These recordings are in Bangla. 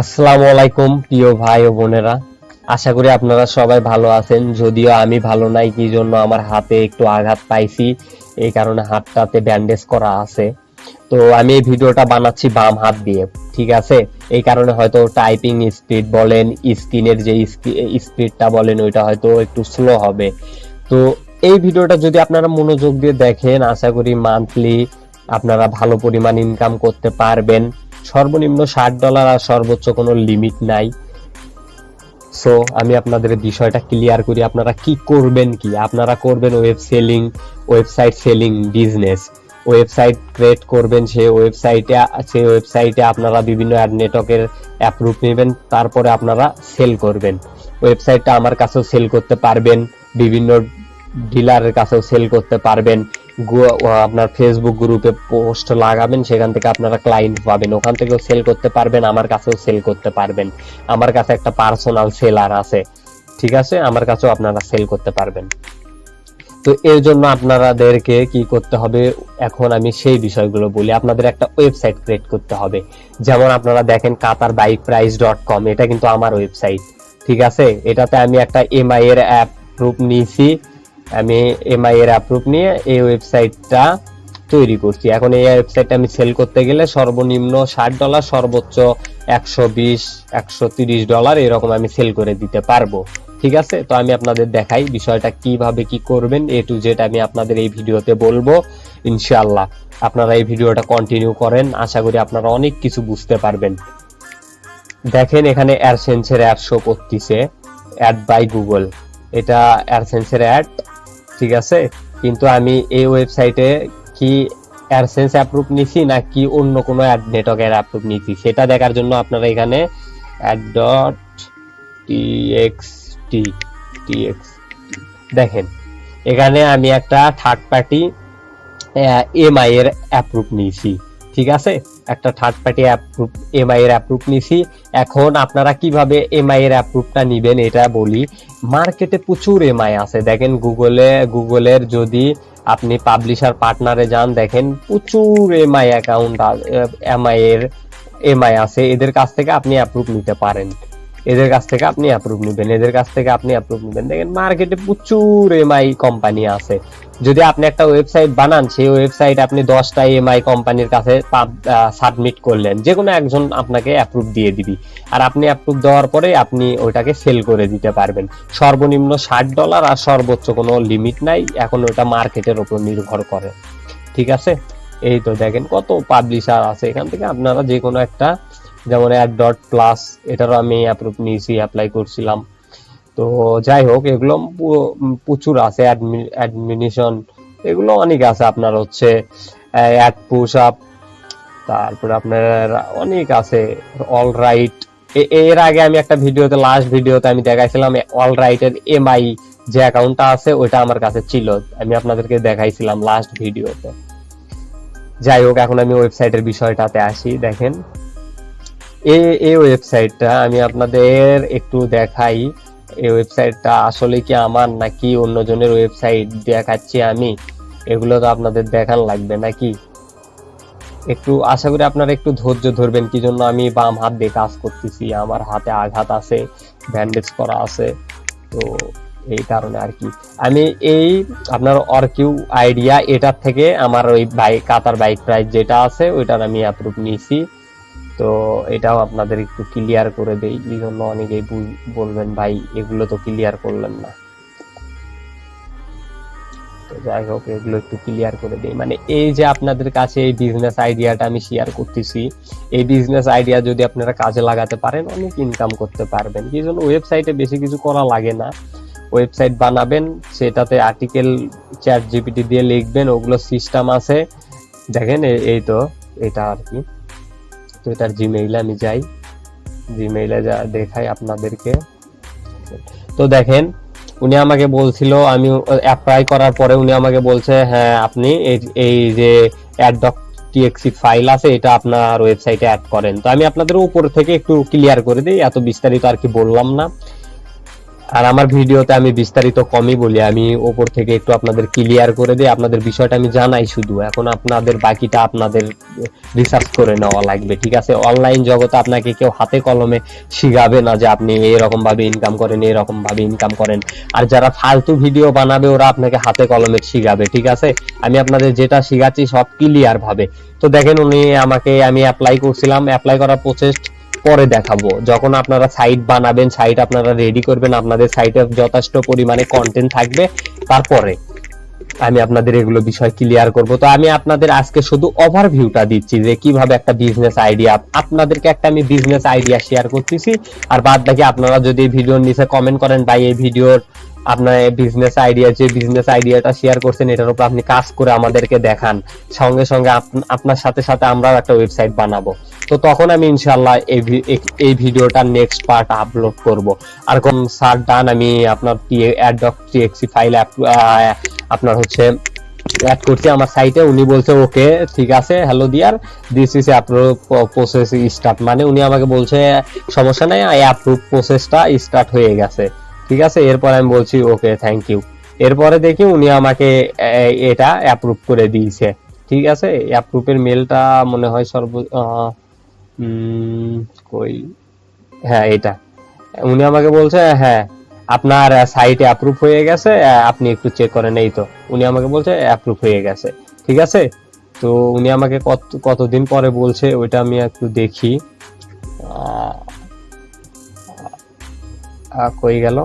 আসসালামু আলাইকুম, প্রিয় ভাই ও বোনেরা। আশা করি আপনারা সবাই ভালো আছেন। যদিও আমি ভালো নাই, কি জন্য আমার হাতে একটু আঘাত পাইছি, এই কারণে হাতটাতে ব্যান্ডেজ করা আছে। তো আমি এই ভিডিওটা বানাচ্ছি বাম হাত দিয়ে, ঠিক আছে? এই কারণে হয়তো টাইপিং স্পিড বলেন, স্ক্রিনের যে স্পিডটা বলেন, ওইটা হয়তো একটু স্লো হবে। তো এই ভিডিওটা যদি আপনারা মনোযোগ দিয়ে দেখেন, আশা করি মান্থলি আপনারা ভালো পরিমাণ ইনকাম করতে পারবেন। সর্বনিম্ন ষাট ডলার আর সর্বোচ্চ কোনো লিমিট নাই। সো আমি আপনাদের বিষয়টা ক্লিয়ার করি, আপনারা কি করবেন কি? আপনারা করবেন web selling website selling business website create করবেন সেই ওয়েবসাইটে সেই ওয়েবসাইটে আপনারা বিভিন্ন অ্যাড নেটওয়ার্কের অ্যাপ্রুভ নেবেন, তারপরে আপনারা সেল করবেন। ওয়েবসাইটটা আমার কাছেও সেল করতে পারবেন, বিভিন্ন ডিলারের কাছেও সেল করতে পারবেন। আপনার ফেসবুক গ্রুপে পোস্ট লাগাবেন, সেখান থেকে আপনারা ক্লায়েন্ট পাবেন। ওখান থেকেও সেল করতে পারবেন, আমার কাছেও সেল করতে পারবেন। আমার কাছে একটা পার্সোনাল সেলার আছে, ঠিক আছে? আমার কাছেও আপনারা সেল করতে পারবেন। তো এর জন্য আপনাদেরকে কি করতে হবে? এখন আমি সেই বিষয়গুলো বলি। আপনাদের একটা ওয়েবসাইট ক্রিয়েট করতে হবে। যেমন আপনারা দেখেন Qatar bike price dot com, এটা কিন্তু আমার ওয়েবসাইট ঠিক আছে? এটাতে আমি একটা এমআই এর অ্যাপ প্রুফ নিয়েছি। আমি এমআই এর অ্যাপ্রুভ নিয়ে এই ওয়েবসাইটটা তৈরি করছি। এখন এই ওয়েবসাইটটা আমি সেল করতে গেলে সর্বনিম্ন ষাট ডলার সর্বোচ্চ একশো বিশ, একশো তিরিশ ডলার এরকম আমি সেল করে দিতে পারব। ঠিক আছে? তো আমি আপনাদের দেখাই বিষয়টা কীভাবে কি করবেন। এ টু জেড আমি আপনাদের এই ভিডিওতে বলব। ইনশাআল্লাহ আপনারা এই ভিডিওটা কন্টিনিউ করেন। আশা করি আপনারা অনেক কিছু বুঝতে পারবেন। দেখেন এখানে অ্যাডসেন্সের অ্যাড শো করতেছে। অ্যাড বাই গুগল এটা অ্যাডসেন্সের অ্যাড ঠিক আছে, কিন্তু আমি এই ওয়েবসাইটে কি অ্যাডসেন্স অ্যাপ্রুভ নিছি নাকি অন্য কোনো অ্যাড নেটওয়ার্কের অ্যাপ্রুভ নিছি? সেটা দেখার জন্য আপনারা এখানে অ্যাড ডট টিএক্সটি টিএক্স দেখেন, এখানে আমি একটা থার্ড পার্টি এমআই এর অ্যাপ্রুভ নিয়েছি ঠিক আছে? একটা থার্ড পার্টি অ্যাপ্রুভ এমআই এর অ্যাপ্রুভ নিছি। এখন আপনারা কীভাবে এমআই এর অ্যাপ্রুভটা নেবেন এটা বলি। মার্কেটে প্রচুর এমআই আছে। দেখেন গুগলে গুগলের যদি আপনি পাবলিশার পার্টনারে যান, দেখেন প্রচুর এমআই অ্যাকাউন্ট এমআই এর এমআই আছে। এদের কাছ থেকে আপনি অ্যাপ্রুভ নিতে পারেন। এদের কাছ থেকে আপনি অ্যাপ্রুভ নেবেন, এদের কাছ থেকে আপনি অ্যাপ্রুভ নেবেন। দেখেন মার্কেটে প্রচুর এমআই কোম্পানি আছে। যদি আপনি একটা ওয়েবসাইট বানান, সেই ওয়েবসাইট আপনি দশটা এমআই কোম্পানির কাছে সাবমিট করলেন যে কোনো একজন আপনাকে অ্যাপ্রুভ দিয়ে দিবি। আর আপনি অ্যাপ্রুভ দেওয়ার পরে আপনি ওইটাকে সেল করে দিতে পারবেন। সর্বনিম্ন ষাট ডলার আর সর্বোচ্চ কোনো লিমিট নাই, এখন ওটা মার্কেটের উপর নির্ভর করে। ঠিক আছে? এই তো দেখেন কত পাবলিশার আছে। এখান থেকে আপনারা যে কোনো একটা যেমন অ্যাড ডট প্লাস এটারও আমি অ্যাপ্রুভ নিয়েছি অ্যাপ্লাই করছিলাম। তো যাই হোক, এগুলো প্রচুর আছে অ্যাডমিনিশন এগুলো অনেক আছে আপনার হচ্ছে অ্যাড পুশ আপ তারপরে আপনার অনেক আছে অল রাইট এর আগে আমি একটা ভিডিওতে লাস্ট ভিডিওতে আমি দেখাইছিলাম অল রাইটের এমআই যে অ্যাকাউন্টটা আছে, ওইটা আমার কাছে ছিল, আমি আপনাদেরকে দেখাইছিলাম লাস্ট ভিডিওতে যাই হোক, এখন আমি ওয়েবসাইটের বিষয়টাতে আসি, দেখেন। এই এই ওয়েবসাইটটা আমি আপনাদের একটু দেখাই। এই ওয়েবসাইটটা আসলে কি আমার নাকি অন্যজনের ওয়েবসাইট দেখাচ্ছি আমি? এগুলো তো আপনাদের দেখান লাগবে নাকি? একটু, আশা করি আপনারা একটু ধৈর্য ধরবেন কি জন্য আমি বাম হাত দিয়ে কাজ করতেছি। আমার হাতে আঘাত আছে ব্যান্ডেজ করা আছে, তো এই কারণে আর কি। আমি এই আপনার অরকিউ আইডিয়া এটার থেকে আমার ওই বাইক কাতার বাইক প্রাইস যেটা আছে, ওইটার আমি অ্যাপ্রুভ নিয়েছি। তো এটাও আপনাদের একটু ক্লিয়ার করে দেই এই জন্য অনেকেই বলবেন, ভাই, এগুলো তো ক্লিয়ার করলেন না। যাই হোক, এগুলো একটু ক্লিয়ার করে দেই। মানে এই যে আপনাদের কাছে এই বিজনেস আইডিয়াটা আমি শেয়ার করতেছি, এই বিজনেস আইডিয়া যদি আপনারা কাজে লাগাতে পারেন, অনেক ইনকাম করতে পারবেন। এই জন্য? ওয়েবসাইটে বেশি কিছু করা লাগে না। ওয়েবসাইট বানাবেন, সেটাতে আর্টিকেল চ্যাট জিপিটি দিয়ে লিখবেন, ওগুলো সিস্টেম আছে। দেখেন এই তো, এটা আর কি। তো এটার জিমেইলে আমি যাই। জিমেইলে যা দেখাই আপনাদেরকে। তো দেখেন, উনি আমাকে বলছিল, আমি অ্যাপ্লাই করার পরে উনি আমাকে বলছে হ্যাঁ আপনি এই- যে অ্যাড টিএক্সি ফাইল আছে, এটা আপনার ওয়েবসাইটে অ্যাড করেন। তো আমি আপনাদের উপর থেকে একটু ক্লিয়ার করে দিই, এত বিস্তারিত আর কি বললাম না। আর আমার ভিডিওতে আমি বিস্তারিত কমই বলি, আমি ওপর থেকে একটু আপনাদের ক্লিয়ার করে দিই, আপনাদের বিষয়টা আমি জানাই শুধু। এখন আপনাদের বাকিটা আপনাদের রিসার্চ করে নেওয়া লাগবে, ঠিক আছে? অনলাইন জগতে আপনাকে কেউ হাতে কলমে শিখাবে না যে আপনি এরকম ভাবে ইনকাম করেন এরকম ভাবে ইনকাম করেন। আর যারা ফালতু ভিডিও বানাবে, ওরা আপনাকে হাতে কলমে শিখাবে, ঠিক আছে? আমি আপনাদের যেটা শিখাচ্ছি সব ক্লিয়ার ভাবে। তো দেখেন উনি আমাকে, আমি অ্যাপ্লাই করছিলাম অ্যাপ্লাই করার প্রসেস পরে দেখাবো। যখন আপনারা সাইট বানাবেন সাইট আপনারা রেডি করবেন, আপনাদের সাইটে যথেষ্ট পরিমাণে কন্টেন্ট থাকবে, তারপরে আমি আপনাদের এগুলো বিষয় ক্লিয়ার করব। তো আমি আপনাদের আজকে শুধু ওভারভিউটা দিচ্ছি যে কীভাবে একটা বিজনেস আইডিয়া আপনাদেরকে একটা আমি বিজনেস আইডিয়া শেয়ার করতেছি। আর বাদ বাকি আপনারা যদি ভিডিওর নিচে কমেন্ট করেন বা এই ভিডিওর আপনার বিজনেস আইডিয়া যে বিজনেস আইডিয়াটা শেয়ার করছেন, এটার উপর আপনি কাজ করে আমাদেরকে দেখান। সঙ্গে সঙ্গে আপনার সাথে সাথে আমরাও একটা ওয়েবসাইট বানাবো। তো তখন আমি ইনশাল্লাহ এই ভি- এই- এই ভিডিওটার নেক্সট পার্ট আপলোড করব। আর কোন সার ডান আমি আপনার টিএক্সি ফাইল আপনার হচ্ছে অ্যাড করছি আমার সাইটে উনি বলছে, ওকে, ঠিক আছে hello dear this is approve process start মানে উনি আমাকে বলছে, সমস্যা নাই অ্যাপ্রুভ প্রসেসটা স্টার্ট হয়ে গেছে। ঠিক আছে? এরপর আমি বলছি ওকে থ্যাংক ইউ এরপরে দেখি উনি আমাকে এটা অ্যাপ্রুভ করে দিয়েছে। ঠিক আছে? অ্যাপ্রুভের মেলটা মনে হয় সর্ব কই? হ্যাঁ এটা। উনি আমাকে বলছে হ্যাঁ আপনার সাইটে অ্যাপ্রুভ হয়ে গেছে আপনি একটু চেক করেন। এই তো। উনি আমাকে বলছে অ্যাপ্রুভ হয়ে গেছে। ঠিক আছে? তো উনি আমাকে কত, কতদিন পরে বলছে, ওইটা আমি একটু দেখি। কই গেল?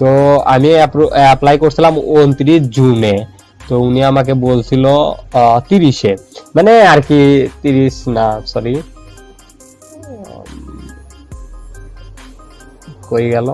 তো আমি অ্যাপ্লাই করছিলাম উনত্রিশ জুনে। তো উনি আমাকে বলছিল তিরিশে। মানে আর কি তিরিশ না সরি কই গেল?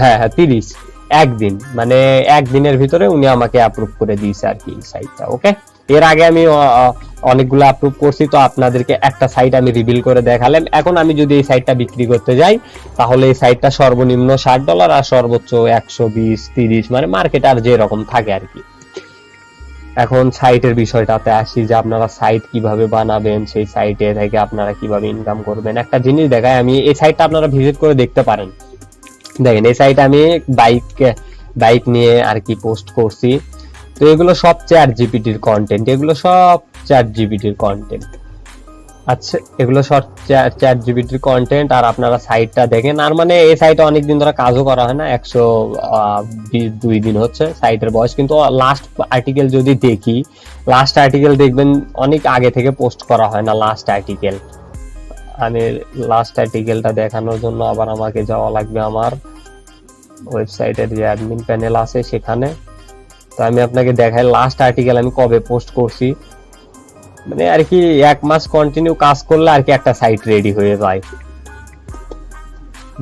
হ্যাঁ হ্যাঁ তিরিশ। একদিন। মানে একদিনের ভিতরে উনি আমাকে অ্যাপ্রুভ করে দিয়েছে আর কি সাইটটা ওকে এর আগে আমি অনেকগুলো অ্যাপ্রুভ করছি, তো আপনাদেরকে একটা সাইট আমি রিভিল করে দেখালাম। এখন আমি যদি এই সাইটটা বিক্রি করতে যাই, তাহলে এই সাইটটা সর্বনিম্ন ষাট ডলার আর সর্বোচ্চ একশো বিশ, তিরিশ মানে মার্কেট আর যে রকম থাকে আর কি। এখন সাইটের বিষয়টাতে আসি যে আপনারা সাইট কীভাবে বানাবেন, সেই সাইটে থেকে আপনারা কীভাবে ইনকাম করবেন। একটা জিনিস দেখায় আমি এই সাইটটা আপনারা ভিজিট করে দেখতে পারেন। দেখেন, এই সাইটে আমি বাইক বাইক নিয়ে আর কি পোস্ট করছি। তো এগুলো সব চ্যাট জিপিটির কন্টেন্ট এগুলো সব চ্যাট জিপিটির কন্টেন্ট আচ্ছা এগুলো সব চ্যাট জিপিটির কন্টেন্ট আর আপনারা সাইটটা দেখেন, আর মানে এই সাইটে অনেকদিন ধরে কাজও করা হয় না, একশো দুই দিন হচ্ছে সাইটের বয়স, কিন্তু লাস্ট আর্টিকেল যদি দেখি লাস্ট আর্টিকেল দেখবেন অনেক আগে থেকে পোস্ট করা হয় না লাস্ট আর্টিকেল আমি লাস্ট আর্টিকেলটা দেখানোর জন্য আবার আমাকে যাওয়া লাগবে আমার ওয়েবসাইটের যে অ্যাডমিন প্যানেল আছে সেখানে। তো আমি আপনাকে দেখাই লাস্ট আর্টিকেল আমি কবে পোস্ট করছি। মানে আর কি এক মাস কন্টিনিউ কাজ করলে আর কি একটা সাইট রেডি হয়ে যায়।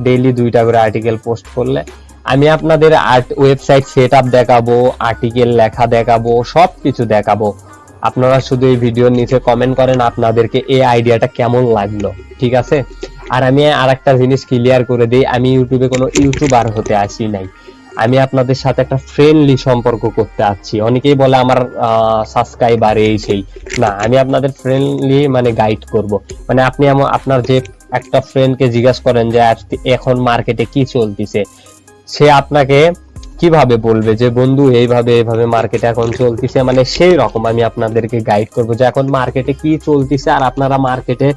ডেইলি দুইটা করে আর্টিকেল পোস্ট করলে। আমি আপনাদের আর্ট ওয়েবসাইট সেট আপ দেখাবো আর্টিকেল লেখা দেখাবো সব কিছু দেখাবো। আপনারা শুধু এই ভিডিওর নিচে কমেন্ট করেন আপনাদেরকে এই আইডিয়াটা কেমন লাগল, ঠিক আছে? আর আমি আর একটা জিনিস ক্লিয়ার করে দিই, আমি ইউটিউবে কোনো ইউটিউবার হতে আসি নাই। আমি আপনাদের সাথে একটা ফ্রেন্ডলি সম্পর্ক করতে আসছি অনেকেই বলে আমার সাবস্ক্রাইবার এই সেই। না, আমি আপনাদের ফ্রেন্ডলি মানে গাইড করব। মানে আপনি আপনার যে একটা ফ্রেন্ডকে জিজ্ঞাসা করেন যে এখন মার্কেটে কি চলতিছে? সে আপনাকে কীভাবে বলবে যে, বন্ধু, এইভাবে এইভাবে মার্কেটে এখন চলতিছে? মানে সেই রকম আমি আপনাদেরকে গাইড করব যে, এখন মার্কেটে কি চলতিছে? আর আপনারা মার্কেটে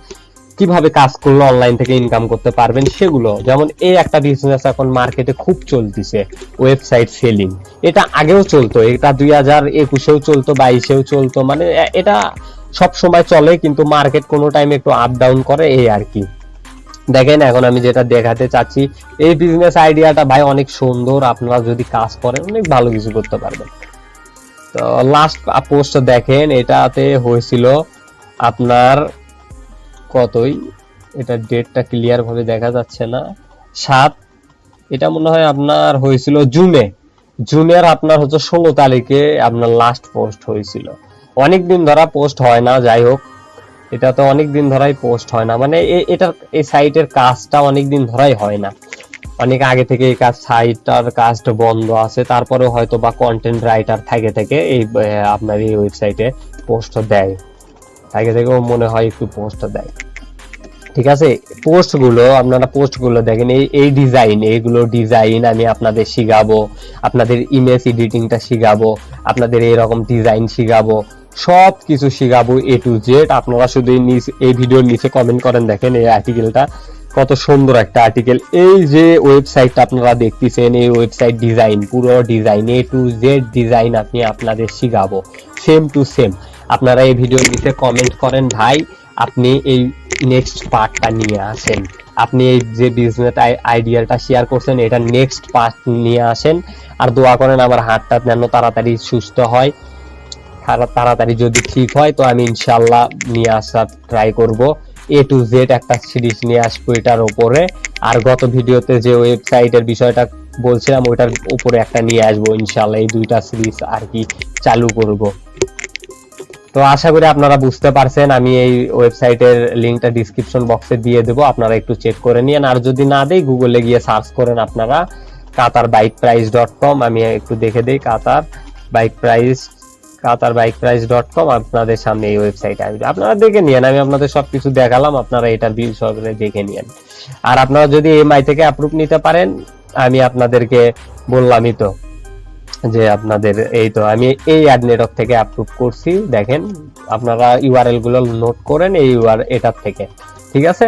কীভাবে কাজ করলে অনলাইন থেকে ইনকাম করতে পারবেন সেগুলো, যেমন এই একটা বিজনেস এখন মার্কেটে খুব চলতিছে ওয়েবসাইট সেলিং এটা আগেও চলতো, এটা দুই হাজার একুশেও চলতো, বাইশেও চলতো মানে এটা সব সময় চলে, কিন্তু মার্কেট কোনো টাইম একটু আপ ডাউন করে, এই আর কি। দেখেন, এখন আমি যেটা দেখাতে চাচ্ছি, এই বিজনেস আইডিয়াটা ভাই অনেক সুন্দর, আপনারা যদি কাজ করেন, অনেক ভালো কিছু করতে পারবেন। তো লাস্ট পোস্ট দেখেন, এটাতে হয়েছিল আপনার কতই? এটা ডেটটা ক্লিয়ার ভাবে দেখা যাচ্ছে না। সাত, এটা মনে হয় আপনার হয়েছিল জুনে। জুনের আপনার হচ্ছে ষোলো তারিখে আপনার লাস্ট পোস্ট হয়েছিল। অনেক দিন ধরা পোস্ট হয় না, যাই হোক। এটা তো অনেক দিন ধরাই পোস্ট হয় না। মানে এটার এই সাইটের কাজটা অনেক দিন ধরাই হয় না। অনেক আগে থেকে এই কাজ সাইটটার কাজটা বন্ধ আছে। তারপরে হয়তো বা কন্টেন্ট রাইটার থেকে থেকে এই আপনার এই ওয়েবসাইটে পোস্ট দেয়। আগে থেকেও মনে হয় একটু পোস্ট দেয়। ঠিক আছে? পোস্টগুলো আপনারা পোস্টগুলো দেখেন, এই এই ডিজাইন এইগুলো ডিজাইন আমি আপনাদের শিখাবো, আপনাদের ইমেজ এডিটিংটা শিখাবো, আপনাদের এরকম ডিজাইন শিখাবো সব কিছু শিখাবো এ টু জেড আপনারা শুধু এই ভিডিওর নিচে কমেন্ট করেন, দেখেন এই আর্টিকেলটা কত সুন্দর একটা আর্টিকেল এই যে ওয়েবসাইটটা আপনারা দেখতেছেন, এই ওয়েবসাইট ডিজাইন পুরো design A to Z design আপনি আপনাদের শিখাবো। সেম টু সেম আপনারা এই ভিডিওর নিচে কমেন্ট করেন, ভাই, আপনি এই নেক্সট পার্টটা নিয়ে আসেন। আপনি এই যে বিজনেস আইডিয়াটা শেয়ার করছেন, এটা নেক্সট পার্ট নিয়ে আসেন। আর দোয়া করেন আমার হাতটা যেন তাড়াতাড়ি সুস্থ হয়। তাড়া- তাড়াতাড়ি যদি ঠিক হয়, তো আমি ইনশাল্লাহ নিয়ে আসার ট্রাই করব। এ টু জেড একটা সিরিজ নিয়ে আসব এটার উপরে। আর গত ভিডিওতে যে ওয়েবসাইটের বিষয়টা বলছিলাম, ওইটার উপরে একটা নিয়ে আসব ইনশাল্লাহ এই দুইটা সিরিজ আর কি চালু করব। তো আশা করি আপনারা বুঝতে পারছেন, আমি এই ওয়েবসাইটের লিংকটা ডিসক্রিপশন বক্সে দিয়ে দেবো, আপনারা একটু চেক করে নিন আর যদি না দেই গুগলে গিয়ে সার্চ করেন আপনারা Qatar bike price dot com আমি একটু দেখে দিই Qatar bike price Qatar bike price dot com আপনাদের সামনে এই ওয়েবসাইট আসবে আপনারা দেখে নিন আমি আপনাদের সবকিছু দেখালাম, আপনারা এটার বিষয়ে দেখে নিন আর আপনারা যদি এমআই থেকে অ্যাপ্রুভ নিতে পারেন, আমি আপনাদেরকে বললামই তো। যে আপনাদের এই তো আমি এই অ্যাড নেটওয়ার্ক থেকে অ্যাপ্রুভ করছি, দেখেন, আপনারা ইউআরএলগুলো নোট করেন এই ইউআর এটার থেকে, ঠিক আছে?